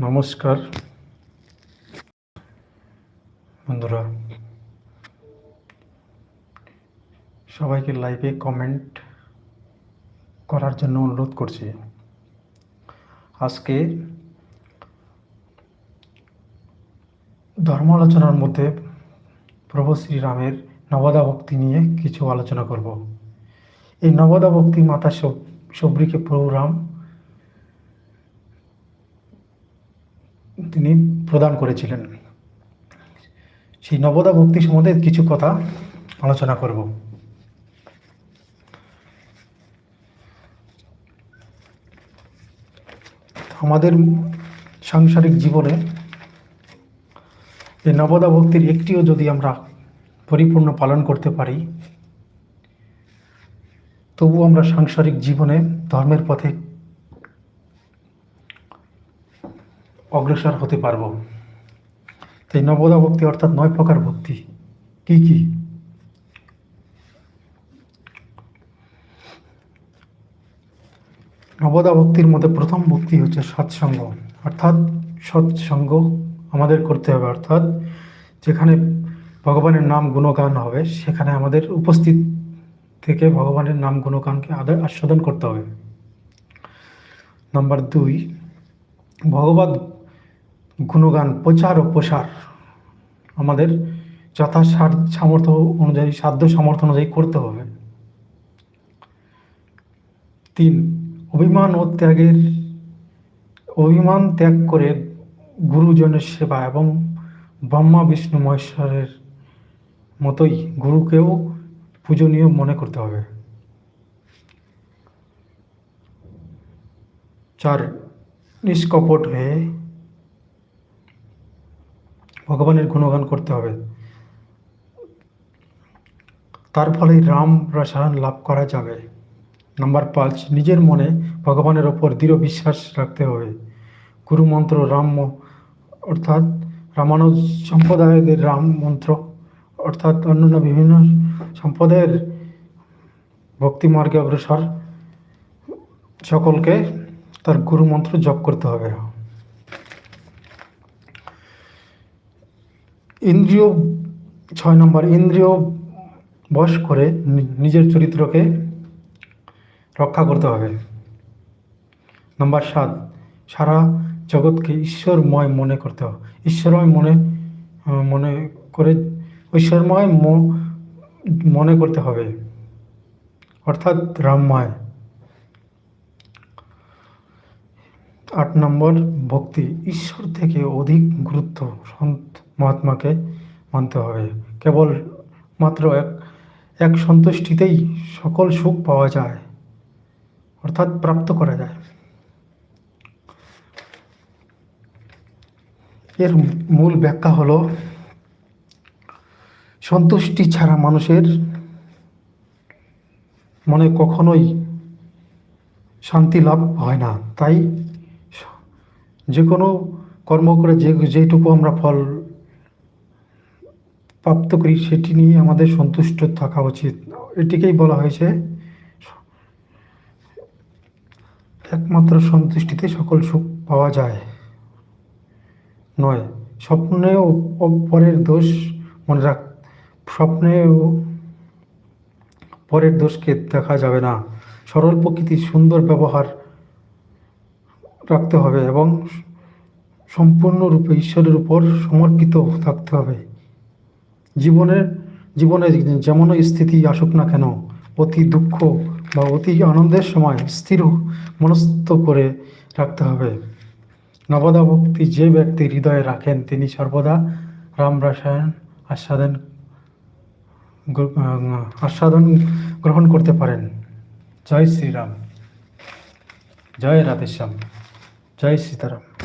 নমস্কার। বন্ধুরা, সবাইকে লাইভে কমেন্ট করার জন্য অনুরোধ করছি। আজকে ধর্ম আলোচনার মধ্যে প্রভু শ্রীরামের নবদা ভক্তি নিয়ে কিছু আলোচনা করব। এই নবদা ভক্তি মাতা সব- সবরীকে প্রভু রাম তিনি প্রদান করেছিলেন। সেই নবদা ভক্তি সম্বন্ধে কিছু কথা আলোচনা করব। আমাদের সাংসারিক জীবনে এই নবদা ভক্তির একটিও যদি আমরা পরিপূর্ণ পালন করতে পারি তবু আমরা সাংসারিক জীবনে ধর্মের পথে অগ্রসর হতে পারব। তাই নবদা ভক্তি অর্থাৎ নয় প্রকার ভক্তি। কি কি? নবদা ভক্তির মধ্যে প্রথম ভক্তি হচ্ছে সৎসঙ্গ। অর্থাৎ সৎসঙ্গ আমাদের করতে হবে। অর্থাৎ যেখানে ভগবানের নাম গুণগান হবে, সেখানে আমাদের উপস্থিত থেকে ভগবানের নাম গুণগানকে আদায় আস্বাদন করতে হবে। নাম্বার দুই ভগবত গুণগান, প্রচার ও প্রসার। আমাদের যথা সামর্থ্য অনুযায়ী, সাধ্য সামর্থ্য অনুযায়ী করতে হবে। তিন, অভিমান ও ত্যাগের, অভিমান ত্যাগ করে গুরুজনের সেবা এবং ব্রহ্মা, বিষ্ণু, মহেশ্বরের মতোই গুরুকেও পূজনীয় মনে করতে হবে। চার, নিষ্কপট হয়ে ভগবানের গুণগান করতে হবে। তার ফলে রাম রসায়ন লাভ করা যাবে। নাম্বার পাঁচ, নিজের মনে ভগবানের ওপর দৃঢ় বিশ্বাস রাখতে হবে। গুরু মন্ত্র রাম অর্থাৎ রামানুজ সম্প্রদায়দের রাম মন্ত্র, অর্থাৎ অন্যান্য বিভিন্ন সম্প্রদায়ের ভক্তি মার্গে অগ্রসর, সকলকে তার গুরু মন্ত্র জপ করতে হবে। ইন্দ্রিয়, ছয় নম্বর, ইন্দ্রিয় বশ করে নিজের চরিত্রকে রক্ষা করতে হবে। নম্বর সাত, সারা জগৎকে ঈশ্বরময় মনে করতে হবে। ঈশ্বরময় মনে মনে করে ঈশ্বরময় মনে করতে হবে। অর্থাৎ রামময়। আট নম্বর, ভক্তি। ঈশ্বর থেকে অধিক গুরুত্ব সন্ত মহাত্মাকে মানতে হবে। কেবল মাত্র এক এক সন্তুষ্টিতেই সকল সুখ পাওয়া যায়, অর্থাৎ প্রাপ্ত করা যায়। এর মূল ব্যাখ্যা হলো, সন্তুষ্টি ছাড়া মানুষের মনে কখনোই শান্তি লাভ হয় না। তাই যে কোনো কর্ম করে যে, যেটুকু আমরা ফল প্রাপ্ত করি, সেটি নিয়ে আমাদের সন্তুষ্ট থাকা উচিত। এটিকেই বলা হয়েছে, একমাত্র সন্তুষ্টিতে সকল সুখ পাওয়া যায়। নয় স্বপ্নেও পরের দোষ মনে রাখ স্বপ্নেও পরের দোষকে দেখা যাবে না। সরল প্রকৃতির সুন্দর ব্যবহার রাখতে হবে এবং সম্পূর্ণরূপে ঈশ্বরের উপর সমর্পিত থাকতে হবে। জীবনের জীবনে যেমন স্থিতি আসুক না কেন, অতি দুঃখ বা অতি আনন্দের সময় স্থির মনস্থ করে রাখতে হবে। নবদা ভক্তি যে ব্যক্তি হৃদয়ে রাখেন, তিনি সর্বদা রাম রসায়ন আস্বাদন আস্বাদন গ্রহণ করতে পারেন। জয় শ্রীরাম। জয় রাধেশ্যাম। জয় সীতারাম।